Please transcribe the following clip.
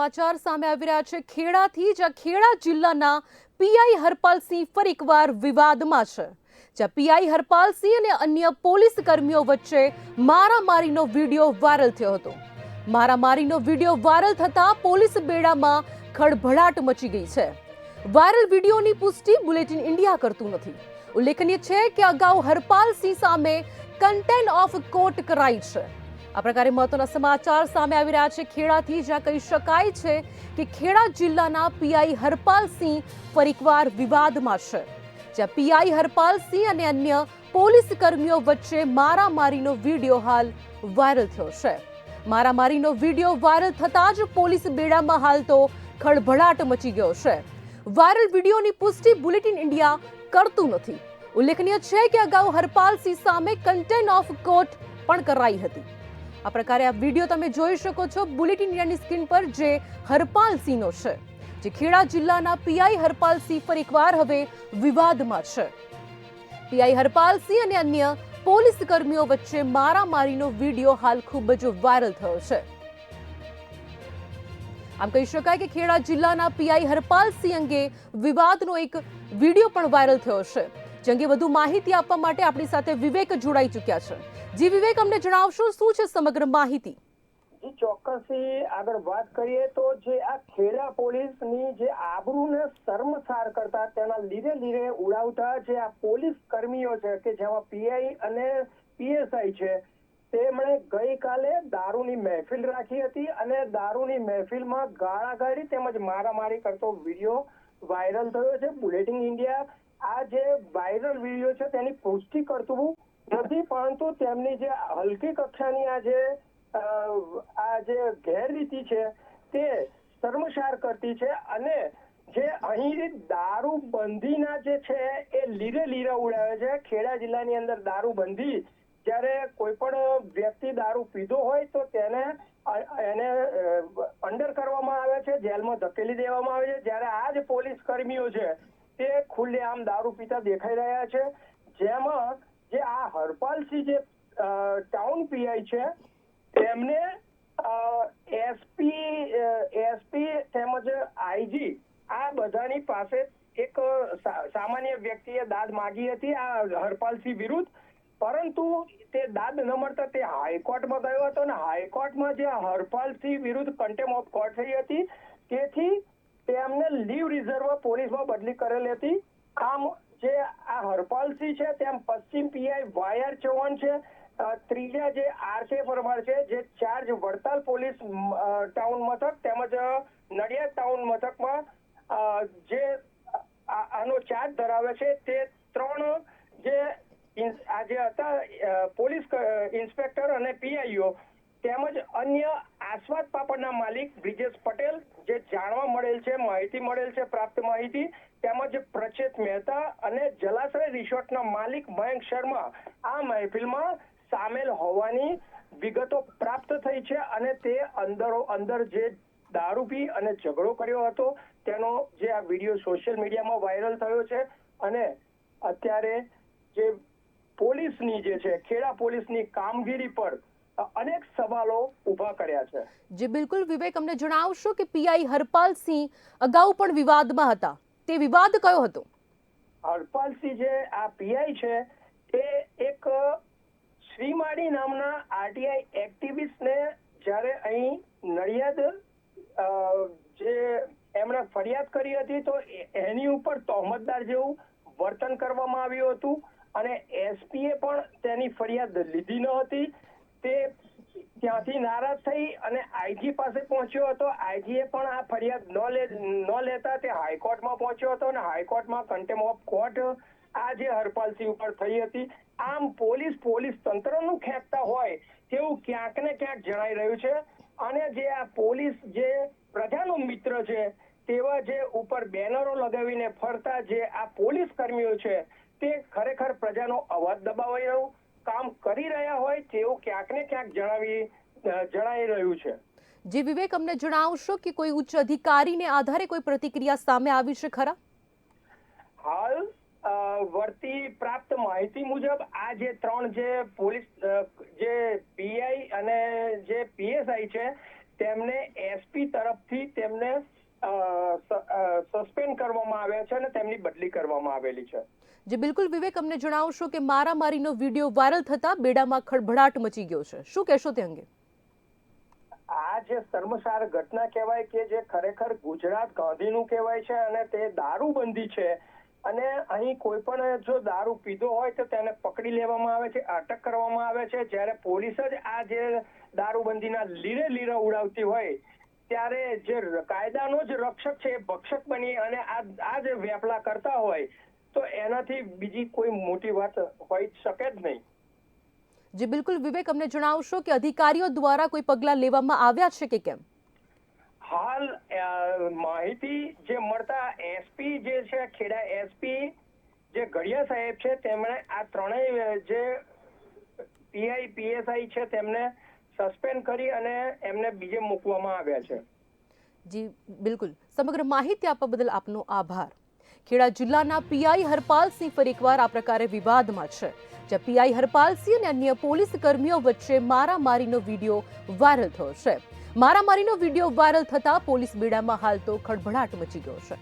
સમાચાર સામે આવી રહ્યા છે. ખેડાથી જ્યાં ખેડા જિલ્લાના પીઆઈ હરપાલસિંહ ફરી એકવાર વિવાદમાં છે. જ્યાં પીઆઈ હરપાલસિંહ અને અન્ય પોલીસ કર્મીઓ વચ્ચે મારામારીનો વીડિયો વાયરલ થયો હતો. મારામારીનો વીડિયો વાયરલ થતા પોલીસ બેડામાં ખળભળાટ મચી ગઈ છે. વાયરલ વિડીયોની પુષ્ટિ બુલેટિન ઇન્ડિયા કરતું નથી. ઉલ્લેખનીય છે કે અગાઉ હરપાલસિંહ સામે કન્ટેન ઓફ કોર્ટ કરાઈ છે. આ પ્રકારે મહત્વના સમાચાર સામે આવી રહ્યા છે. ખેડાથી જ્યાં કહી શકાય છે કે ખેડા જિલ્લાના પીઆઈ હરપાલસિંહ ફરી એકવાર વિવાદમાં છે. જ્યાં પીઆઈ હરપાલસિંહ અને અન્ય પોલીસ કર્મીઓ વચ્ચે મારામારીનો વીડિયો હાલ વાયરલ થયો છે. મારામારીનો વીડિયો વાયરલ થતાં જ પોલીસ બેડામાં હાલ તો ખળભળાટ મચી ગયો છે. વાયરલ વિડીયોની પુષ્ટિ બુલેટિન ઇન્ડિયા કરતું નથી. ઉલ્લેખનીય છે કે અગાઉ હરપાલસિંહ સામે કન્ટેન ઓફ કોર્ટ પણ કરાઈ હતી. આ પ્રકારે આ વીડિયો તમે જોઈ શકો છો બુલેટિન ઇન્ડિયાની સ્ક્રીન પર જે હરપાલસિંહનો છે, જે ખેડા જિલ્લાના પીઆઈ હરપાલસિંહ પર એકવાર હવે વિવાદમાં છે. પીઆઈ હરપાલસિંહ અને અન્ય પોલીસ કર્મીઓ વચ્ચે મારામારીનો વીડિયો હાલ ખૂબ જ વાયરલ થયો છે. આમ કહી શકાય કે ખેડા જિલ્લાના પીઆઈ હરપાલસિંહ અંગે વિવાદનો એક વીડિયો પણ વાયરલ થયો છે. જે વધુ માહિતી આપવા માટે આપણી સાથે વિવેક જોડાઈ ચૂક્યા છે. જી વિવેક, અમને જણાવશો શું છે સમગ્ર માહિતી? જી ચોક્કસથી આગળ વાત કરીએ તો જે આ ખેડા પોલીસની જે આબરૂને શર્મસાર કરતા તેના લીધે લીધે ઉડાવતા જે આ પોલીસ કર્મીઓ છે કે જેમાં પીઆઈ અને પીએસઆઈ છે, તેમણે ગઈકાલે દારૂની મહેફિલ રાખી હતી અને દારૂની મહેફિલમાં ગાળાગાળી તેમજ મારામારી કરતો વીડિયો વાયરલ થયો છે. બુલેટિન ઇન્ડિયા આ જે વાયરલ વીડિયો છે તેની પુષ્ટિ કરતું નથી, પરંતુ તેમની જે હલકી કક્ષાની આ જે આ જે ગેરરીતિ છે તે શર્મસાર કરતી છે અને જે અહીં દારૂ બંધીના જે છે એ લીરે લીરા ઉડાવે છે. ખેડા જિલ્લાની અંદર દારૂ બંધી, જ્યારે કોઈ પણ વ્યક્તિ દારૂ પીધો હોય તો તેને એને અંડર કરવામાં આવે છે, જેલમાં ધકેલી દેવામાં આવે છે. જ્યારે આ જ પોલીસ કર્મીઓ છે તે ખુલ્લેઆમ દારૂ પીતા દેખાઈ રહ્યા છે. જેમાં જે આ હરપાલસિંહ જે ટાઉન પીઆઈ છે, તેમને એસપી એસપી તેમજ આઈજી આ બધાની પાસે એક સામાન્ય વ્યક્તિએ દાદ માગી હતી આ હરપાલસિંહ વિરુદ્ધ. પરંતુ તે દાદ ન મળતા તે હાઈકોર્ટમાં ગયો હતો અને હાઈકોર્ટમાં જે હરપાલસિંહ વિરુદ્ધ કન્ટેમ ઓફ કોર્ટ થઈ હતી, તેથી તેમને લીવ રિઝર્વ પોલીસમાં બદલી કરેલ હતી. આમ જે આ હરપાલસિંહ છે, તેમ પશ્ચિમ પીઆઈ વાયર ચૌહાણ છે ત્રીજા જે આર પરમાર છે, જે ચાર્જ વડતાલ પોલીસ ટાઉન મથક તેમજ નડિયાદ ટાઉન મથકમાં જે આનો ચાર્જ ધરાવે છે, તે ત્રણ જે આજે હતા પોલીસ ઇન્સ્પેક્ટર અને પીઆઈઓ તેમજ અન્ય આસ્વાદ પાપડના માલિક બ્રિજેશ પટેલ, જે જાણવા મળેલ છે, માહિતી મળેલ છે, પ્રાપ્ત માહિતી, તેમજ પ્રચેત મહેતા અને જલાશય રિસોર્ટના માલિક મયંક શર્મા, આ મહેફિલમાં સામેલ હોવાની વિગતો પ્રાપ્ત થઈ છે અને તે અંદરો, અંદર જે દારૂ પી અને ઝઘડો કર્યો હતો, તેનો જે આ વીડિયો સોશિયલ મીડિયામાં વાયરલ થયો છે અને અત્યારે જે પોલીસની જે છે, ખેડા પોલીસની કામગીરી પર અનેક સવાલો ઊભા કર્યા છે. જે બિલકુલ. વિવેક અમને જણાવશો કે પીઆઈ હરપાલસિંહ અગાઉ પણ વિવાદમાં હતા. તે વિવાદ કયો હતો? હરપાલસિંહ જે આ પીઆઈ છે તે એક શ્રીમાળી નામના આરટીઆઈ એક્ટિવિસ્ટને જ્યારે અહીં નડિયાદ જે એમણે ફરિયાદ કરી હતી તો એની ઉપર તોહમતદાર જેવું વર્તન કરવામાં આવ્યું હતું અને એસપીએ પણ તેની ફરિયાદ લીધી ન હતી. તે ત્યાંથી નારાજ થઈ અને આઈજી પાસે પહોંચ્યો હતો. આઈજીએ પણ આ ફરિયાદ ન લે, ન લેતા તે હાઈકોર્ટમાં પહોંચ્યો હતો અને હાઈકોર્ટમાં કન્ટેમ ઓફ કોર્ટ આ જે હરપાલસિંહ ઉપર થઈ હતી, આમ પોલીસ પોલીસ તંત્રનું ખેંચતા હોય તેવું ક્યાંક ને ક્યાંક જણાઈ રહ્યું છે. અને જે આ પોલીસ જે પ્રજાનો મિત્ર છે, તેવા જે ઉપર બેનરો લગાવીને ફરતા જે આ પોલીસ કર્મીઓ છે, તે ખરેખર પ્રજાનો અવાજ દબાવવાનું કામ કરી રહ્યા હોય તેવું ક્યાંક ને ક્યાંક જણાવી જણાઈ રહ્યું છે. જે વિવેક અમને જણાવશો કે કોઈ ઉચ્ચ અધિકારીને આધારે કોઈ પ્રતિક્રિયા સામે આવી છે ખરા? હાલ વર્તી પ્રાપ્ત માહિતી મુજબ આ જે ત્રણ જે પોલીસ જે પીઆઈ અને જે પીએસઆઈ છે તેમને એસપી તરફથી તેમને સસ્પેન્ડ કરવામાં આવ્યા છે અને તેમની બદલી કરવામાં આવેલી છે. જે બિલકુલ વિવેક અમને જણાવશો કે મારામારીનો વીડિયો વાયરલ થતા બેડામાં ખળભળાટ મચી ગયો છે. શું કહેશો તે અંગે? આ જે શર્મસાર ઘટના કહેવાય કે જે ખરેખર ગુજરાત ગાંધીનું કહેવાય છે અને તે દારૂબંધી છે અને અહીં કોઈ પણ જો દારૂ પીધો હોય તો તેને પકડી લેવામાં આવે છે અટક કરવામાં આવે છે. જ્યારે પોલીસ જ આ જે દારૂબંધીના લીરે લીરે ઉડાવતી હોય ત્યારે જે કાયદાનો જ રક્ષક છે એ ભક્ષક બની અને આ આ જે વેપલા કરતા હોય તો એનાથી બીજી કોઈ મોટી વાત હોઈ શકે જ નહીં. જે બિલકુલ. વિવેક અમને જણાવશો કે અધિકારીઓ દ્વારા કોઈ પગલાં લેવામાં આવ્યા છે કે કેમ? હાલ માહિતી જે મળતા એસપી જે છે ખેડા એસપી જે ગઢિયા સાહેબ છે તેમણે આ ત્રણેય જે પીઆઈ પીએસઆઈ છે તેમને સસ્પેન્ડ કરી અને એમને બીજે મૂકવામાં આવ્યા છે. જી, બિલકુલ. સમગ્ર માહિતી આપવા બદલ આપનો આભાર. ખેડા જિલ્લાના પીઆઈ હરપાલસિંહ ફરી એકવાર આ પ્રકારે વિવાદમાં છે. જ્યાં પીઆઈ હરપાલસિંહ અને અન્ય પોલીસ કર્મીઓ વચ્ચે મારામારીનો વીડિયો વાયરલ થયો છે. મારામારીનો વીડિયો વાયરલ થતા પોલીસ બેડામાં હાલ તો ખળભળાટ મચી ગયો છે.